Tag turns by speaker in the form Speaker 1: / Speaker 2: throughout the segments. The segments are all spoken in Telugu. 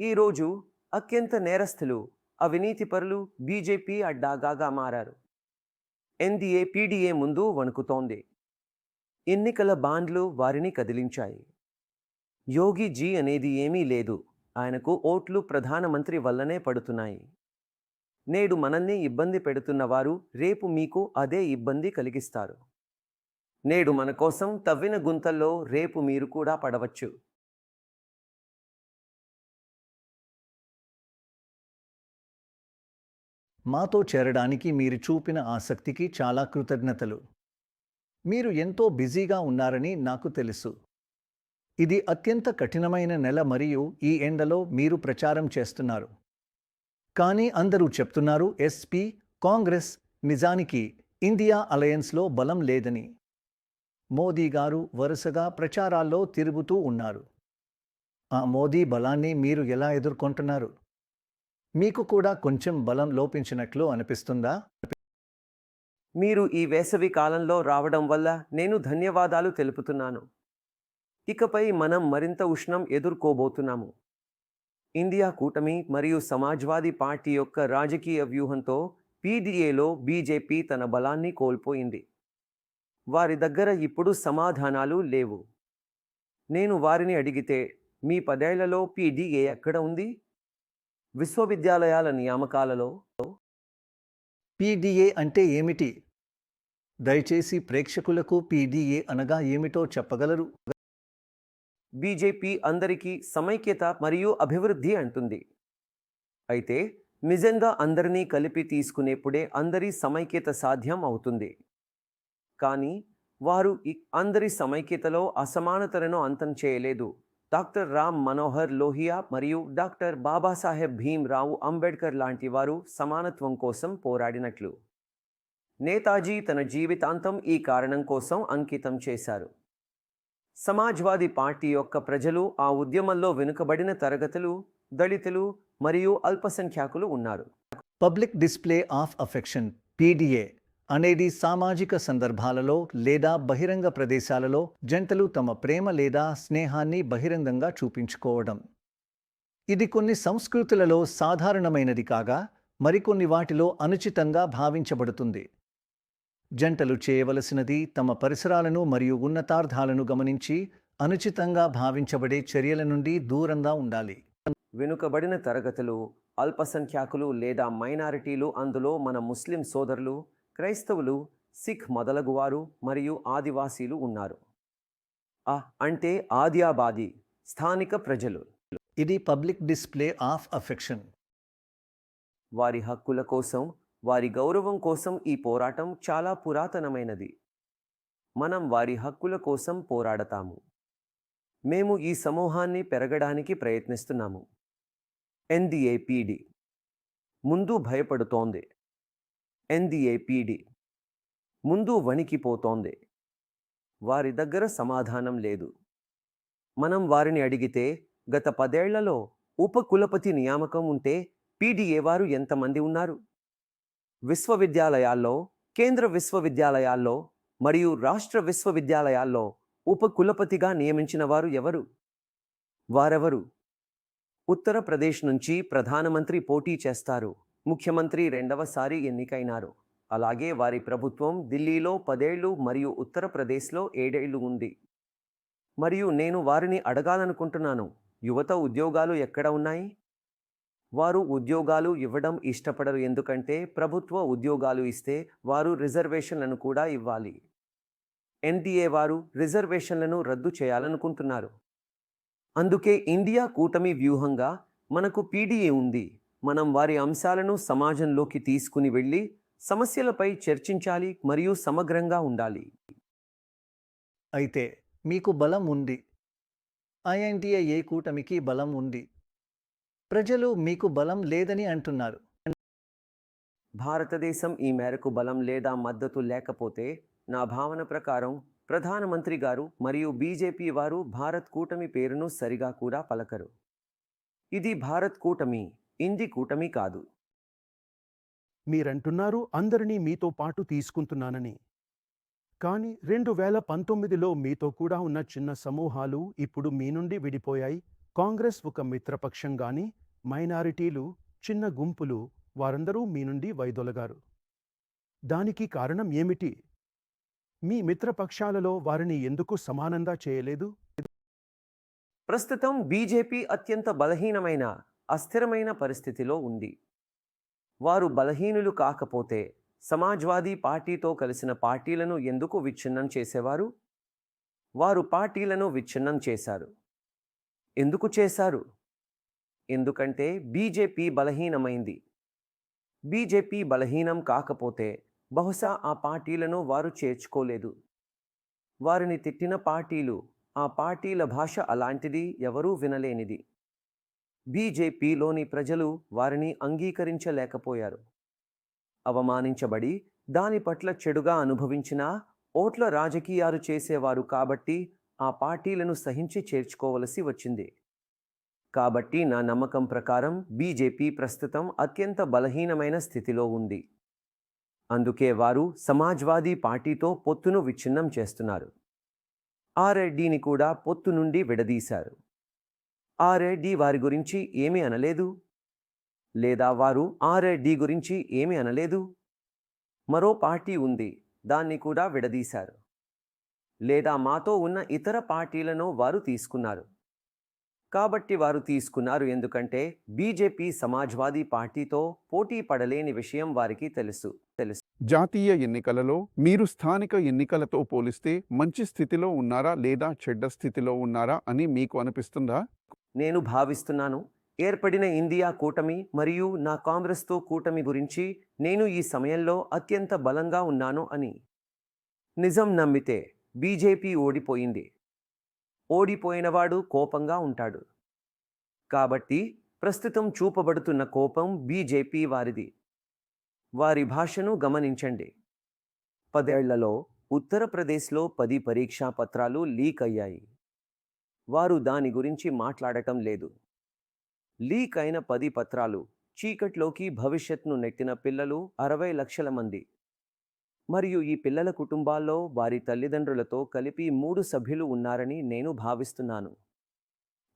Speaker 1: ఈరోజు అత్యంత నేరస్తులు అవినీతిపరులు బీజేపీ అడ్డాగాగా మారారు. ఎన్డీఏ పీడీఏ ముందు వణుకుతోంది. ఎన్నికల బాండ్లు వారిని కదిలించాయి. యోగి జీ అనేది ఏమీ లేదు. ఆయనకు ఓట్లు ప్రధానమంత్రి వల్లనే పడుతున్నాయి. నేడు మనల్ని ఇబ్బంది పెడుతున్నవారు రేపు మీకు అదే ఇబ్బంది కలిగిస్తారు. నేడు మన కోసం తవ్విన గుంతల్లో రేపు మీరు కూడా పడవచ్చు.
Speaker 2: మాతో చేరడానికి మీరు చూపిన ఆసక్తికి చాలా కృతజ్ఞతలు. మీరు ఎంతో బిజీగా ఉన్నారని నాకు తెలుసు. ఇది అత్యంత కఠినమైన నెల మరియు ఈ ఎండలో మీరు ప్రచారం చేస్తున్నారు. కానీ అందరూ చెప్తున్నారు ఎస్పీ కాంగ్రెస్ నిజానికి ఇండియా అలయన్స్లో బలం లేదని. మోదీ గారు వరుసగా ప్రచారాల్లో తిరుగుతూ ఉన్నారు. ఆ మోదీ బలాన్ని మీరు ఎలా ఎదుర్కొంటున్నారు? మీకు కూడా కొంచెం బలం లోపించినట్లు అనిపిస్తుందా?
Speaker 1: మీరు ఈ వేసవి కాలంలో రావడం వల్ల నేను ధన్యవాదాలు తెలుపుతున్నాను. ఇకపై మనం మరింత ఉష్ణం ఎదుర్కోబోతున్నాము. ఇండియా కూటమి మరియు సమాజ్వాదీ పార్టీ యొక్క రాజకీయ వ్యూహంతో పీడీఏలో బీజేపీ తన బలాన్ని కోల్పోయింది. వారి దగ్గర ఇప్పుడు సమాధానాలు లేవు. నేను వారిని అడిగితే మీ పదేళ్ళలో పీడీఏ ఎక్కడ ఉంది? విశ్వవిద్యాలయాల నియామకాలలో
Speaker 2: పీడీఏ అంటే ఏమిటి? దయచేసి ప్రేక్షకులకు పీడీఏ అనగా ఏమిటో చెప్పగలరు?
Speaker 1: బీజేపీ అందరికీ సమైక్యత మరియు అభివృద్ధి అంటుంది. అయితే నిజంగా అందరినీ కలిపి తీసుకునేప్పుడే అందరి సమైక్యత సాధ్యం అవుతుంది. కానీ వారు అందరి సమైక్యతలో అసమానతలను అంతం చేయలేదు. డాక్టర్ రామ్ మనోహర్ లోహియా మరియు డాక్టర్ బాబాసాహెబ్ భీమ్రావు అంబేద్కర్ లాంటి వారు సమానత్వం కోసం పోరాడినట్లు. నేతాజీ తన జీవితాంతం ఈ కారణం కోసం అంకితం చేశారు. సమాజ్వాదీ పార్టీ యొక్క ప్రజలు ఆ ఉద్యమంలో వెనుకబడిన తరగతులు దళితులు మరియు అల్పసంఖ్యాకులు ఉన్నారు.
Speaker 2: Public display of affection PDA అనేది సామాజిక సందర్భాలలో లేదా బహిరంగ ప్రదేశాలలో జంటలు తమ ప్రేమ లేదా స్నేహాన్ని బహిరంగంగా చూపించుకోవడం. ఇది కొన్ని సంస్కృతులలో సాధారణమైనది కాగా మరికొన్ని వాటిలో అనుచితంగా భావించబడుతుంది. జంటలు చేయవలసినది తమ పరిసరాలను మరియు ఉన్నతార్థాలను గమనించి అనుచితంగా భావించబడే చర్యల నుండి దూరంగా ఉండాలి.
Speaker 1: వెనుకబడిన తరగతులు అల్పసంఖ్యాకులు లేదా మైనారిటీలు అందులో మన ముస్లిం సోదరులు క్రైస్తవులు సిఖ్ మొదలగువారు మరియు ఆదివాసీలు ఉన్నారు. ఆ అంటే ఆదియాబాది స్థానిక ప్రజలు.
Speaker 2: ఇది పబ్లిక్ డిస్ప్లే ఆఫ్ అఫెక్షన్.
Speaker 1: వారి హక్కుల కోసం వారి గౌరవం కోసం ఈ పోరాటం చాలా పురాతనమైనది. మనం వారి హక్కుల కోసం పోరాడతాము. మేము ఈ సమూహాన్ని పెరగడానికి ప్రయత్నిస్తున్నాము. ఎన్డిఏపిడి ముందు భయపడుతోంది. ఎన్డీఏపీడీ ముందు వణికిపోతోంది. వారి దగ్గర సమాధానం లేదు. మనం వారిని అడిగితే గత పదేళ్ళలో ఉపకులపతి నియామకం ఉంటే పీడీఏ వారు ఎంతమంది ఉన్నారు? విశ్వవిద్యాలయాల్లో కేంద్ర విశ్వవిద్యాలయాల్లో మరియు రాష్ట్ర విశ్వవిద్యాలయాల్లో ఉపకులపతిగా నియమించిన వారు ఎవరు? వారెవరు? ఉత్తరప్రదేశ్ నుంచి ప్రధానమంత్రి పోటీ చేస్తారు. ముఖ్యమంత్రి రెండవసారి ఎన్నికైనారు. అలాగే వారి ప్రభుత్వం ఢిల్లీలో పదేళ్ళు మరియు ఉత్తరప్రదేశ్లో ఏడేళ్ళు ఉంది. మరియు నేను వారిని అడగాలనుకుంటున్నాను. యువత ఉద్యోగాలు ఎక్కడ ఉన్నాయి? వారు ఉద్యోగాలు ఇవ్వడం ఇష్టపడరు ఎందుకంటే ప్రభుత్వ ఉద్యోగాలు ఇస్తే వారు రిజర్వేషన్లను కూడా ఇవ్వాలి. ఎన్డీఏ వారు రిజర్వేషన్లను రద్దు చేయాలనుకుంటున్నారు. అందుకే ఇండియా కూటమి వ్యూహంగా మనకు పీడీఏ ఉంది. మనం వారి అంశాలను సమాజంలోకి తీసుకుని వెళ్ళి సమస్యలపై చర్చించాలి మరియు సమగ్రంగా ఉండాలి.
Speaker 2: అయితే మీకు బలం ఉంది. ఐఎన్టీఏ ఏ కూటమికి బలం ఉంది. ప్రజలు మీకు బలం లేదని అంటున్నారు.
Speaker 1: భారతదేశం ఈ మేరకు బలం లేదా మద్దతు లేకపోతే నా భావన ప్రకారం ప్రధానమంత్రి గారు మరియు బీజేపీ వారు భారత్ కూటమి పేరును సరిగా కూడా పలకరు. ఇది భారత్ కూటమి. ఇంది కూటమి కాదు.
Speaker 3: మీరంటున్నారు అందరినీ మీతో పాటు తీసుకుంటున్నానని. కానీ రెండు వేల పంతొమ్మిదిలో మీతో కూడా ఉన్న చిన్న సమూహాలు ఇప్పుడు మీ నుండి విడిపోయాయి. కాంగ్రెస్ ఒక మిత్రపక్షం గాని మైనారిటీలు చిన్న గుంపులు వారందరూ మీ నుండి వైదొలగారు. దానికి కారణం ఏమిటి? మీ మిత్రపక్షాలలో వారిని ఎందుకు సమానంగా చేయలేదు?
Speaker 1: ప్రస్తుతం బీజేపీ అత్యంత బలహీనమైన అస్థిరమైన పరిస్థితిలో ఉంది. వారు బలహీనులు కాకపోతే సమాజ్వాదీ పార్టీతో కలిసిన పార్టీలను ఎందుకు విచ్ఛిన్నం చేసేవారు? వారు పార్టీలను విచ్ఛిన్నం చేశారు. ఎందుకు చేశారు? ఎందుకంటే బీజేపీ బలహీనమైంది. బీజేపీ బలహీనం కాకపోతే బహుశా ఆ పార్టీలను వారు చేర్చుకోలేదు. వారిని తిట్టిన పార్టీలు ఆ పార్టీల భాష అలాంటిది ఎవరూ వినలేనిది. బీజేపీలోని ప్రజలు వారిని అంగీకరించలేకపోయారు. అవమానించబడి దాని పట్ల చెడుగా అనుభవించిన ఓట్ల రాజకీయాలు చేసేవారు కాబట్టి ఆ పార్టీలను సహించి చేర్చుకోవలసి వచ్చింది. కాబట్టి నా నమ్మకం ప్రకారం బీజేపీ ప్రస్తుతం అత్యంత బలహీనమైన స్థితిలో ఉంది. అందుకే వారు సమాజ్వాదీ పార్టీతో పొత్తును విచ్ఛిన్నం చేస్తున్నారు. ఆర్ఎడ్డిని కూడా పొత్తు నుండి విడదీశారు. ఆర్ఏడి వారి గురించి ఏమీ అనలేదు? లేదా వారు ఆర్ఏడి గురించి ఏమీ అనలేదు? మరో పార్టీ ఉంది దాన్ని కూడా విడదీశారు. లేదా మాతో ఉన్న ఇతర పార్టీలను వారు తీసుకున్నారు. కాబట్టి వారు తీసుకున్నారు ఎందుకంటే బీజేపీ సమాజ్వాదీ పార్టీతో పోటీ పడలేని విషయం వారికి తెలుసు తెలుసు.
Speaker 4: జాతీయ ఎన్నికలలో మీరు స్థానిక ఎన్నికలతో పోలిస్తే మంచి స్థితిలో ఉన్నారా లేదా చెడ్డ స్థితిలో ఉన్నారా అని మీకు అనిపిస్తుందా?
Speaker 1: నేను భావిస్తున్నాను. ఏర్పడిన ఇండియా కూటమి మరియు నా కాంగ్రెస్తో కూటమి గురించి నేను ఈ సమయంలో అత్యంత బలంగా ఉన్నాను అని. నిజం నమ్మితే బీజేపీ ఓడిపోయింది. ఓడిపోయినవాడు కోపంగా ఉంటాడు. కాబట్టి ప్రస్తుతం చూపబడుతున్న కోపం బీజేపీ వారిది. వారి భాషను గమనించండి. పదేళ్ళలో ఉత్తరప్రదేశ్లో పది పరీక్షా పత్రాలు లీక్ అయ్యాయి. వారు దాని గురించి మాట్లాడటం లేదు. లీక్ అయిన పది పత్రాలు చీకట్లోకి భవిష్యత్ను నెట్టిన పిల్లలు అరవై లక్షల మంది. మరియు ఈ పిల్లల కుటుంబాల్లో వారి తల్లిదండ్రులతో కలిపి మూడు సభ్యులు ఉన్నారని నేను భావిస్తున్నాను.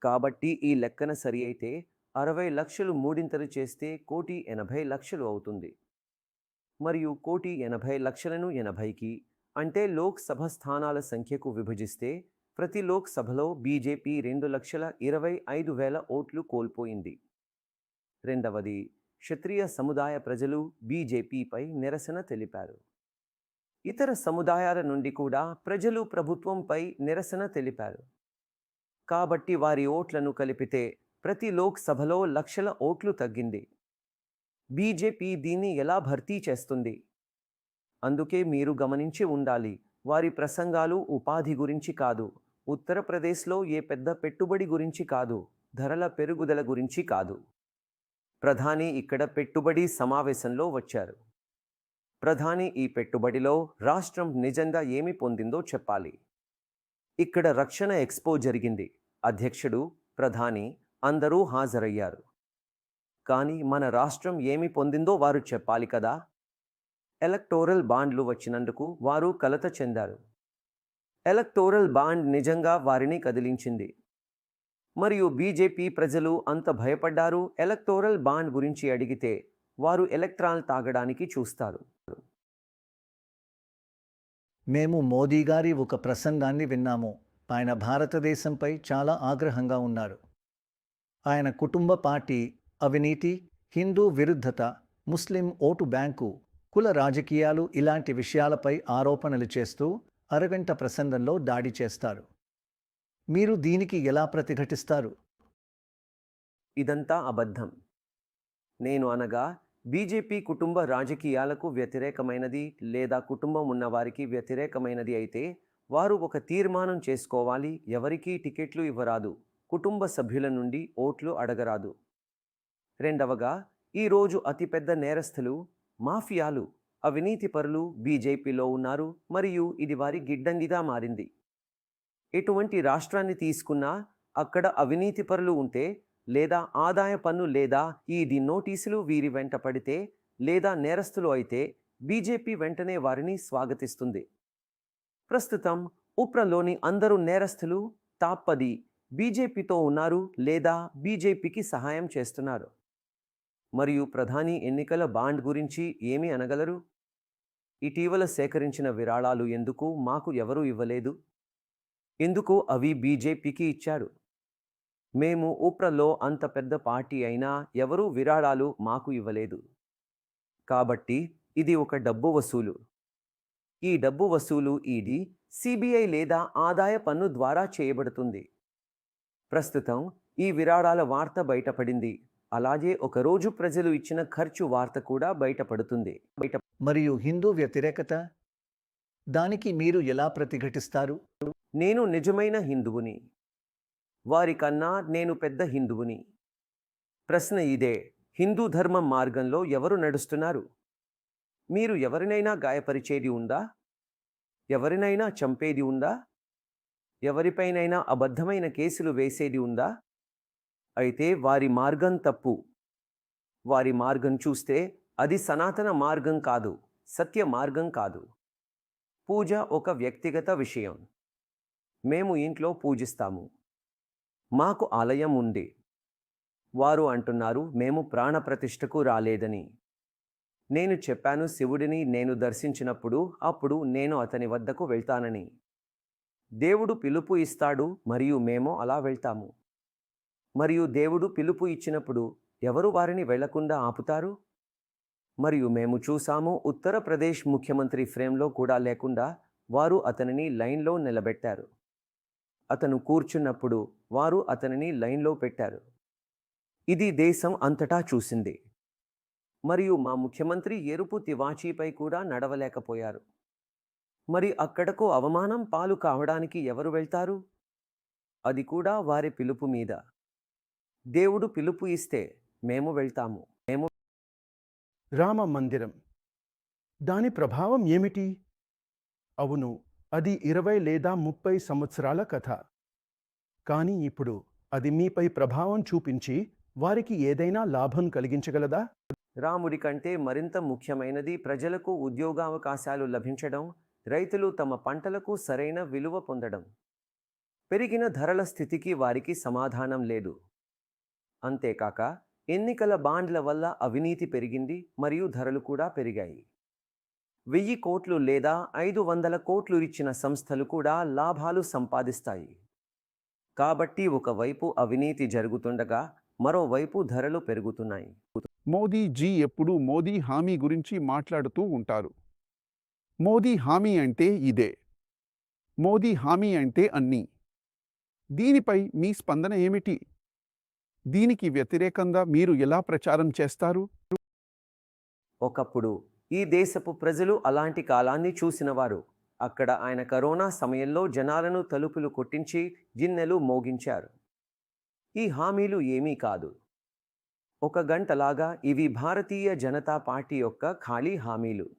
Speaker 1: కాబట్టి ఈ లెక్కన సరి అయితే అరవై లక్షలు మూడింతలు చేస్తే కోటి ఎనభై లక్షలు అవుతుంది. మరియు కోటి ఎనభై లక్షలను ఎనభైకి అంటే లోక్సభ స్థానాల సంఖ్యకు విభజిస్తే ప్రతి లోక్సభలో బీజేపీ రెండు లక్షల ఇరవై ఐదు వేల ఓట్లు కోల్పోయింది. రెండవది క్షత్రియ సముదాయ ప్రజలు బీజేపీపై నిరసన తెలిపారు. ఇతర సముదాయాల నుండి కూడా ప్రజలు ప్రభుత్వంపై నిరసన తెలిపారు. కాబట్టి వారి ఓట్లను కలిపితే ప్రతి లోక్సభలో లక్షల ఓట్లు తగ్గింది. బీజేపీ దీన్ని ఎలా భర్తీ చేస్తుంది? అందుకే మీరు గమనించి ఉండాలి. వారి ప్రసంగాలు ఉపాధి గురించి కాదు. ఉత్తరప్రదేశ్లో ఏ పెద్ద పెట్టుబడి గురించి కాదు. ధరల పెరుగుదల గురించి కాదు. ప్రధాని ఇక్కడ పెట్టుబడి సమావేశంలో వచ్చారు. ప్రధాని ఈ పెట్టుబడిలో రాష్ట్రం నిజంగా ఏమి పొందిందో చెప్పాలి. ఇక్కడ రక్షణ ఎక్స్పో జరిగింది. అధ్యక్షుడు ప్రధాని అందరూ హాజరయ్యారు. కానీ మన రాష్ట్రం ఏమి పొందిందో వారు చెప్పాలి కదా? ఎలక్టోరల్ బాండ్లు వచ్చినందుకు వారు కలత చెందారు. ఎలక్టోరల్ బాండ్ నిజంగా వారిని కదిలించింది. మరియు బీజేపీ ప్రజలు అంత భయపడ్డారు. ఎలక్టోరల్ బాండ్ గురించి అడిగితే వారు ఎలక్ట్రాన్ తాగడానికి చూస్తారు.
Speaker 2: మేము మోదీ గారి ఒక ప్రసంగాన్ని విన్నాము. ఆయన భారతదేశంపై చాలా ఆగ్రహంగా ఉన్నారు. ఆయన కుటుంబ పార్టీ అవినీతి హిందూ విరుద్ధత ముస్లిం ఓటు బ్యాంకు కుల రాజకీయాలు ఇలాంటి విషయాలపై ఆరోపణలు చేస్తూ అరగంట ప్రసంగంలో దాడి చేస్తారు. మీరు దీనికి ఎలా ప్రతిఘటిస్తారు?
Speaker 1: ఇదంతా అబద్ధం. నేను అనగా బీజేపీ కుటుంబ రాజకీయాలకు వ్యతిరేకమైనది లేదా కుటుంబం ఉన్నవారికి వ్యతిరేకమైనది అయితే వారు ఒక తీర్మానం చేసుకోవాలి ఎవరికీ టికెట్లు ఇవ్వరాదు కుటుంబ సభ్యుల నుండి ఓట్లు అడగరాదు. రెండవగా ఈరోజు అతిపెద్ద నేరస్థులు మాఫియాలు అవినీతిపరులు బీజేపీలో ఉన్నారు మరియు ఇది వారి గిడ్డంగిగా మారింది. ఎటువంటి రాష్ట్రాన్ని తీసుకున్నా అక్కడ అవినీతిపరులు ఉంటే లేదా ఆదాయ పన్ను లేదా ఈ నోటీసులు వీరి వెంట పడితే లేదా నేరస్తులు అయితే బీజేపీ వెంటనే వారిని స్వాగతిస్తుంది. ప్రస్తుతం ఉప్రలోని అందరూ నేరస్తులు టాప్ పది బీజేపీతో ఉన్నారు లేదా బీజేపీకి సహాయం చేస్తున్నారు. మరియు ప్రధాని ఎన్నికల బాండ్ గురించి ఏమి అనగలరు? ఇటీవల సేకరించిన విరాళాలు ఎందుకు మాకు ఎవరూ ఇవ్వలేదు? ఎందుకు అవి బీజేపీకి ఇచ్చాడు మేము ఉప్రలో అంత పెద్ద పార్టీ అయినా ఎవరూ విరాళాలు మాకు ఇవ్వలేదు. కాబట్టి ఇది ఒక డబ్బు వసూలు. ఈ డబ్బు వసూలు ఈడీ సిబిఐ లేదా ఆదాయ పన్ను ద్వారా చేయబడుతుంది. ప్రస్తుతం ఈ విరాళాల వార్త బయటపడింది. అలాగే ఒకరోజు ప్రజలు ఇచ్చిన ఖర్చు వార్త కూడా బయటపడుతుంది. బయట
Speaker 2: మరియు హిందూ వ్యతిరేకత? దానికి మీరు ఎలా ప్రతిఘటిస్తారు?
Speaker 1: నేను నిజమైన హిందువుని. వారికన్నా నేను పెద్ద హిందువుని. ప్రశ్న ఇదే హిందూ ధర్మం మార్గంలో ఎవరు నడుస్తున్నారు? మీరు ఎవరినైనా గాయపరిచేది ఉందా? ఎవరినైనా చంపేది ఉందా? ఎవరిపైనైనా అబద్ధమైన కేసులు వేసేది ఉందా? అయితే వారి మార్గం తప్పు. వారి మార్గం చూస్తే అది సనాతన మార్గం కాదు సత్య మార్గం కాదు. పూజ ఒక వ్యక్తిగత విషయం. మేము ఇంట్లో పూజిస్తాము. మాకు ఆలయం ఉంది. వారు అంటున్నారు మేము ప్రాణప్రతిష్ఠకు రాలేదని. నేను చెప్పాను శివుడిని నేను దర్శించినప్పుడు అప్పుడు నేను అతని వద్దకు వెళ్తానని. దేవుడు పిలుపు ఇస్తాడు మరియు మేము అలా వెళ్తాము. మరియు దేవుడు పిలుపు ఇచ్చినప్పుడు ఎవరు వారిని వెళ్ళకుండా ఆపుతారు? మరియు మేము చూసాము ఉత్తరప్రదేశ్ ముఖ్యమంత్రి ఫ్రేమ్లో కూడా లేకుండా వారు అతనిని లైన్లో నిలబెట్టారు. అతను కూర్చున్నప్పుడు వారు అతనిని లైన్లో పెట్టారు. ఇది దేశం అంతటా చూసింది. మరియు మా ముఖ్యమంత్రి ఎరుపు తివాచీపై కూడా నడవలేకపోయారు. మరి అక్కడకు అవమానం పాలు కావడానికి ఎవరు వెళ్తారు? అది కూడా వారి పిలుపు మీద. దేవుడు పిలుపు ఇస్తే మేము వెళ్తాము. మేము
Speaker 3: రామ మందిరం. దాని ప్రభావం ఏమిటి? అవును అది ఇరవై లేదా ముప్పై సంవత్సరాల కథ. కానీ ఇప్పుడు అది మీపై ప్రభావం చూపించి వారికి ఏదైనా లాభం కలిగించగలదా?
Speaker 1: రాముడి కంటే మరింత ముఖ్యమైనది ప్రజలకు ఉద్యోగావకాశాలు లభించడం రైతులు తమ పంటలకు సరైన విలువ పొందడం. పెరిగిన ధరల స్థితికి వారికి సమాధానం లేదు. అంతేకాక ఎన్నికల బాండ్ల వల్ల అవినీతి పెరిగింది మరియు ధరలు కూడా పెరిగాయి. వెయ్యి కోట్లు లేదా ఐదు వందల కోట్లు ఇచ్చిన సంస్థలు కూడా లాభాలు సంపాదిస్తాయి. కాబట్టి ఒకవైపు అవినీతి జరుగుతుండగా మరోవైపు ధరలు పెరుగుతున్నాయి.
Speaker 4: మోదీ జీ ఎప్పుడూ మోదీ హామీ గురించి మాట్లాడుతూ ఉంటారు. మోదీ హామీ అంటే ఇదే. మోదీ హామీ అంటే అన్నీ. దీనిపై మీ స్పందన ఏమిటి? దీనికి వ్యతిరేకంగా మీరు ఎలా ప్రచారం చేస్తారు?
Speaker 1: ఒకప్పుడు ఈ దేశపు ప్రజలు అలాంటి కాలాన్ని చూసినవారు. అక్కడ ఆయన కరోనా సమయంలో జనాలను తలుపులు కొట్టించి గిన్నెలు మోగించారు. ఈ హామీలు ఏమీ కాదు. ఒక గంటలాగా ఇవి భారతీయ జనతా పార్టీ యొక్క ఖాళీ హామీలు.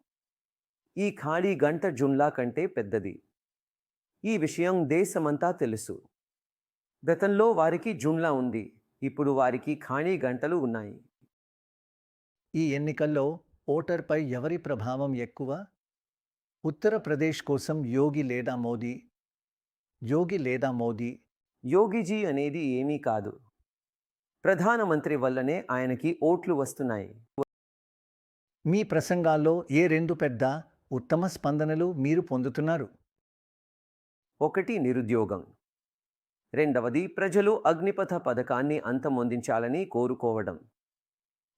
Speaker 1: ఈ ఖాళీ గంట జుమ్లా కంటే పెద్దది. ఈ విషయం దేశమంతా తెలుసు. గతంలో వారికి జుమ్లా ఉంది. ఇప్పుడు వారికి ఖాళీ గంటలు ఉన్నాయి.
Speaker 2: ఈ ఎన్నికల్లో ఓటర్పై ఎవరి ప్రభావం ఎక్కువ? ఉత్తరప్రదేశ్ కోసం యోగి లేదా మోదీ? యోగి లేదా మోదీ?
Speaker 1: యోగిజీ అనేది ఏమీ కాదు. ప్రధానమంత్రి వల్లనే ఆయనకి ఓట్లు వస్తున్నాయి.
Speaker 2: మీ ప్రసంగాల్లో ఏ రెండు పెద్ద ఉత్తమ స్పందనలు మీరు పొందుతున్నారు?
Speaker 1: ఒకటి నిరుద్యోగం. రెండవది ప్రజలు అగ్నిపథ పథకాన్ని అంతమొందించాలని కోరుకోవడం.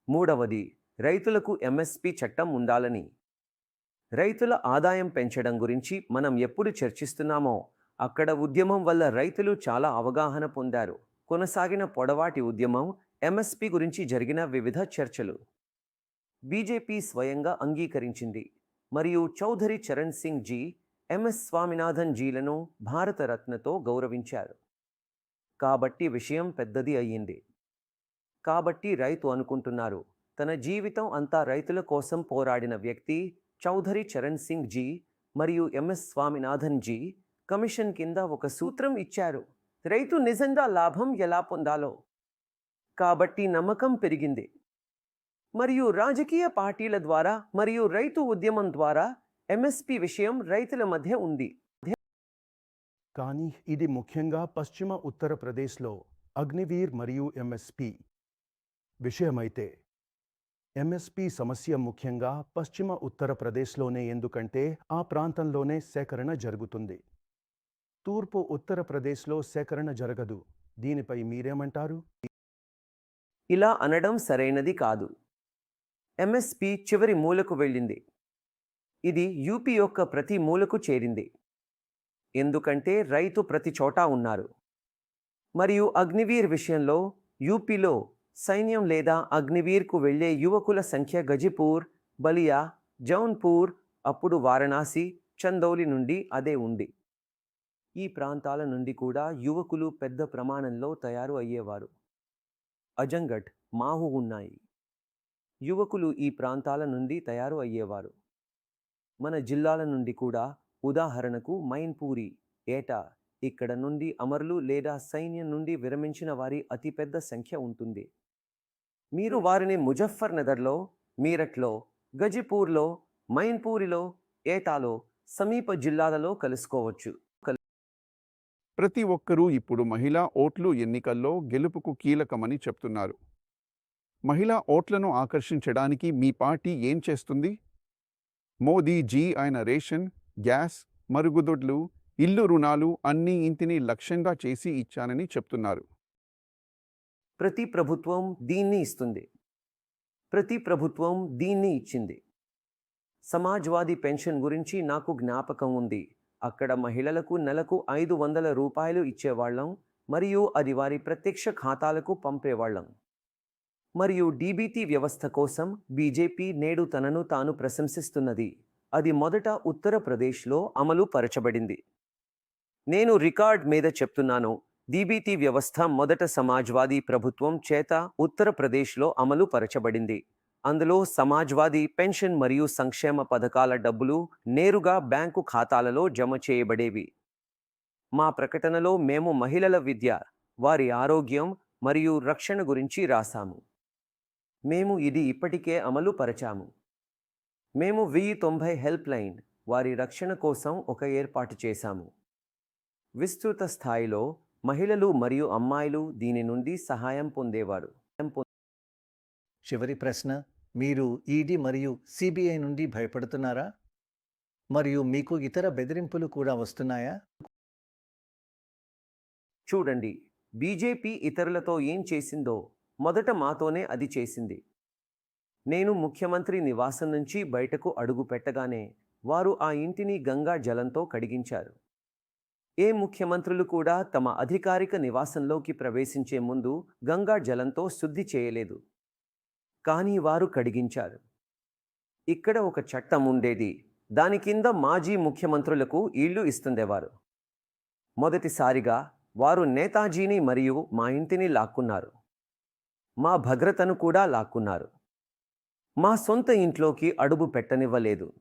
Speaker 1: మూడవది రైతులకు ఎంఎస్పి చట్టం ఉండాలని. రైతుల ఆదాయం పెంచడం గురించి మనం ఎప్పుడు చర్చిస్తున్నామో అక్కడ ఉద్యమం వల్ల రైతులు చాలా అవగాహన పొందారు. కొనసాగిన పొడవాటి ఉద్యమం ఎంఎస్పి గురించి జరిగిన వివిధ చర్చలు. బీజేపీ స్వయంగా అంగీకరించింది. మరియు చౌధరి చరణ్ సింగ్ జీ ఎంఎస్ స్వామినాథన్ జీలను భారతరత్నతో గౌరవించారు. కాబట్టి విషయం పెద్దది అయ్యింది. కాబట్టి రైతు అనుకుంటున్నారు తన జీవితం అంతా రైతుల కోసం పోరాడిన వ్యక్తి చౌధరి చరణ్ సింగ్ జీ మరియు ఎంఎస్ స్వామినాథన్ జీ కమిషన్ కింద ఒక సూత్రం ఇచ్చారు. రైతు నిజంగా లాభం ఎలా పొందాలో? కాబట్టి నమ్మకం పెరిగింది. మరియు రాజకీయ పార్టీల ద్వారా మరియు రైతు ఉద్యమం ద్వారా ఎంఎస్పి విషయం రైతుల మధ్య ఉంది.
Speaker 3: కానీ ఇది ముఖ్యంగా పశ్చిమ ఉత్తరప్రదేశ్లో అగ్నివీర్ మరియు ఎంఎస్పి. విషయమైతే ఎంఎస్పి సమస్య ముఖ్యంగా పశ్చిమ ఉత్తరప్రదేశ్లోనే ఎందుకంటే ఆ ప్రాంతంలోనే సేకరణ జరుగుతుంది. తూర్పు ఉత్తరప్రదేశ్లో సేకరణ జరగదు. దీనిపై మీరేమంటారు?
Speaker 1: ఇలా అనడం సరైనది కాదు. ఎంఎస్పి చివరి మూలకు వెళ్ళింది. ఇది యూపీ యొక్క ప్రతి మూలకు చేరింది. ఎందుకంటే రైతు ప్రతి చోటా ఉన్నారు. మరియు అగ్నివీర్ విషయంలో యూపీలో సైన్యం లేదా అగ్నివీర్కు వెళ్ళే యువకుల సంఖ్య గజిపూర్ బలియా జౌన్పూర్ అప్పుడు వారణాసి చందౌలి నుండి అదే ఉంది. ఈ ప్రాంతాల నుండి కూడా యువకులు పెద్ద ప్రమాణంలో తయారు అయ్యేవారు. అజంగఢ్ మాహు ఉన్నాయి. యువకులు ఈ ప్రాంతాల నుండి తయారు అయ్యేవారు. మన జిల్లాల నుండి కూడా ఉదాహరణకు మైన్పూరి ఏటా ఇక్కడ నుండి అమరులు లేదా సైన్యం నుండి విరమించిన వారి అతిపెద్ద సంఖ్య ఉంటుంది. మీరు వారిని ముజఫర్ నగర్లో మీరట్లో గజిపూర్లో మైన్పూరిలో ఏటాలో సమీప జిల్లాలలో కలుసుకోవచ్చు.
Speaker 4: ప్రతి ఒక్కరూ ఇప్పుడు మహిళా ఓట్లు ఎన్నికల్లో గెలుపుకు కీలకమని చెప్తున్నారు. మహిళా ఓట్లను ఆకర్షించడానికి మీ పార్టీ ఏం చేస్తుంది? మోదీ జీ ఆయన రేషన్ గ్యాస్ మరుగుదొడ్లు ఇల్లు రుణాలు అన్నీ ఇంటిని లక్ష్యంగా చేసి ఇచ్చానని చెప్తున్నారు.
Speaker 1: ప్రతి ప్రభుత్వం దీన్ని ఇస్తుంది. ప్రతి ప్రభుత్వం దీన్ని ఇచ్చింది. సమాజ్వాదీ పెన్షన్ గురించి నాకు జ్ఞాపకం ఉంది. అక్కడ మహిళలకు నెలకు ఐదు వందల రూపాయలు ఇచ్చేవాళ్ళం మరియు అది వారి ప్రత్యక్ష ఖాతాలకు పంపేవాళ్ళం. మరియు డీబీటీ వ్యవస్థ కోసం బీజేపీ నేడు తనను తాను ప్రశంసిస్తున్నది. అది మొదట ఉత్తరప్రదేశ్లో అమలు పరచబడింది. నేను రికార్డ్ మీద చెప్తున్నాను డీబీటీ వ్యవస్థ మొదట సమాజ్వాదీ ప్రభుత్వం చేత ఉత్తరప్రదేశ్లో అమలు పరచబడింది. అందులో సమాజ్వాదీ పెన్షన్ మరియు సంక్షేమ పథకాల డబ్బులు నేరుగా బ్యాంకు ఖాతాలలో జమ చేయబడేవి. మా ప్రకటనలో మేము మహిళల విద్య వారి ఆరోగ్యం మరియు రక్షణ గురించి రాశాము మేము ఇది ఇప్పటికే అమలు పరచాము. మేము వెయ్యి తొంభై హెల్ప్ లైన్ వారి రక్షణ కోసం ఒక ఏర్పాటు చేశాము. విస్తృత స్థాయిలో మహిళలు మరియు అమ్మాయిలు దీని నుండి సహాయం పొందేవారు.
Speaker 2: చివరి ప్రశ్న మీరు ఈడీ మరియు సిబిఐ నుండి భయపడుతున్నారా? మరియు మీకు ఇతర బెదిరింపులు కూడా వస్తున్నాయా?
Speaker 1: చూడండి బీజేపీ ఇతరులతో ఏం చేసిందో మొదట మాతోనే అది చేసింది. నేను ముఖ్యమంత్రి నివాసం నుంచి బయటకు అడుగు పెట్టగానే వారు ఆ ఇంటిని గంగా జలంతో కడిగించారు. ఏ ముఖ్యమంత్రులు కూడా తమ అధికారిక నివాసంలోకి ప్రవేశించే ముందు గంగా జలంతో శుద్ధి చేయలేదు. కానీ వారు కడిగించారు. ఇక్కడ ఒక చట్టం ఉండేది. దాని కింద మాజీ ముఖ్యమంత్రులకు ఇళ్ళు ఇస్తుండేవారు. మొదటిసారిగా వారు నేతాజీని మరియు మా ఇంటిని లాక్కున్నారు. మా భద్రతను కూడా లాక్కున్నారు. మా సొంత ఇంట్లోకి అడుగు పెట్టనివ్వలేదు.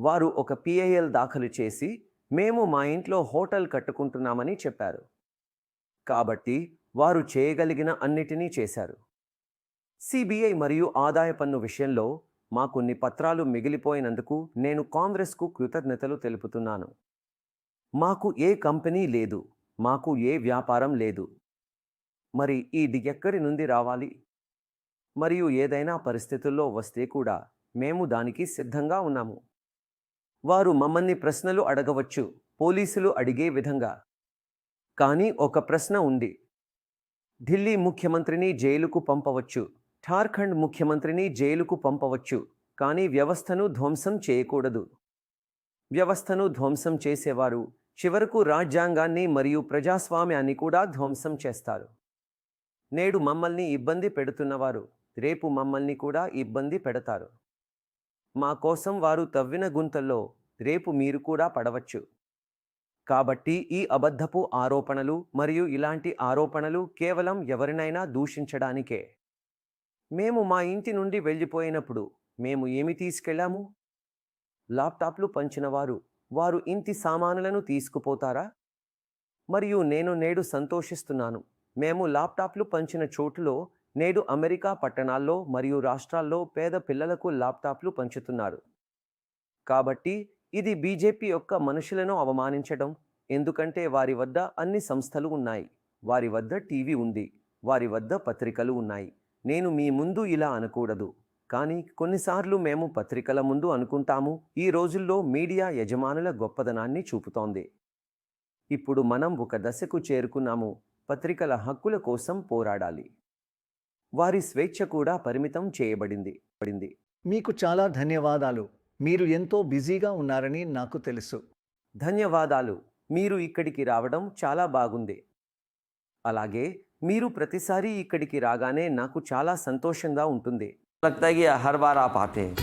Speaker 1: వారు ఒక పిఐఎల్ దాఖలు చేసి మేము మా ఇంట్లో హోటల్ కట్టుకుంటున్నామని చెప్పారు. కాబట్టి వారు చేయగలిగిన అన్నిటినీ చేశారు. సిబిఐ మరియు ఆదాయ పన్ను విషయంలో మా కొన్ని పత్రాలు మిగిలిపోయినందుకు నేను కాంగ్రెస్కు కృతజ్ఞతలు తెలుపుతున్నాను. మాకు ఏ కంపెనీ లేదు మాకు ఏ వ్యాపారం లేదు. మరి ఇది ఎక్కడి నుండి రావాలి? మరియు ఏదైనా పరిస్థితుల్లో వస్తే కూడా మేము దానికి సిద్ధంగా ఉన్నాము. వారు మమ్మల్ని ప్రశ్నలు అడగవచ్చు పోలీసులు అడిగే విధంగా. కానీ ఒక ప్రశ్న ఉంది. ఢిల్లీ ముఖ్యమంత్రిని జైలుకు పంపవచ్చు ఝార్ఖండ్ ముఖ్యమంత్రిని జైలుకు పంపవచ్చు కానీ వ్యవస్థను ధ్వంసం చేయకూడదు. వ్యవస్థను ధ్వంసం చేసేవారు చివరకు రాజ్యాంగాన్ని మరియు ప్రజాస్వామ్యాన్ని కూడా ధ్వంసం చేస్తారు. నేడు మమ్మల్ని ఇబ్బంది పెడుతున్నవారు రేపు మమ్మల్ని కూడా ఇబ్బంది పెడతారు. మా కోసం వారు తవ్విన గుంతల్లో రేపు మీరు కూడా పడవచ్చు. కాబట్టి ఈ అబద్ధపు ఆరోపణలు మరియు ఇలాంటి ఆరోపణలు కేవలం ఎవరినైనా దూషించడానికే. మేము మా ఇంటి నుండి వెళ్ళిపోయినప్పుడు మేము ఏమి తీసుకెళ్ళాము? ల్యాప్టాప్లు పంచినవారు వారు వారు ఇంటి సామానులను తీసుకుపోతారా? మరియు నేను నేడు సంతోషిస్తున్నాను. మేము ల్యాప్టాప్లు పంచిన చోటులో నేడు అమెరికా పట్టణాల్లో మరియు రాష్ట్రాల్లో పేద పిల్లలకు ల్యాప్టాప్లు పంచుతున్నారు. కాబట్టి ఇది బీజేపీ యొక్క మనుషులను అవమానించడం ఎందుకంటే వారి వద్ద అన్ని సంస్థలు ఉన్నాయి. వారి వద్ద టీవీ ఉంది వారి వద్ద పత్రికలు ఉన్నాయి. నేను మీ ముందు ఇలా అనకూడదు. కానీ కొన్నిసార్లు మేము పత్రికల ముందు అనుకుంటాము ఈ రోజుల్లో మీడియా యజమానుల గొప్పదనాన్ని చూపుతోంది. ఇప్పుడు మనం ఒక దశకు చేరుకున్నాము పత్రికల హక్కుల కోసం పోరాడాలి. వారి స్వేచ్ఛ కూడా పరిమితం చేయబడింది పడింది
Speaker 2: మీకు చాలా ధన్యవాదాలు మీరు ఎంతో బిజీగా ఉన్నారని నాకు తెలుసు
Speaker 1: ధన్యవాదాలు మీరు ఇక్కడికి రావడం చాలా బాగుంది అలాగే మీరు ప్రతిసారి ఇక్కడికి రాగానే నాకు చాలా సంతోషంగా ఉంటుంది लगता है कि हर बार आप आते हैं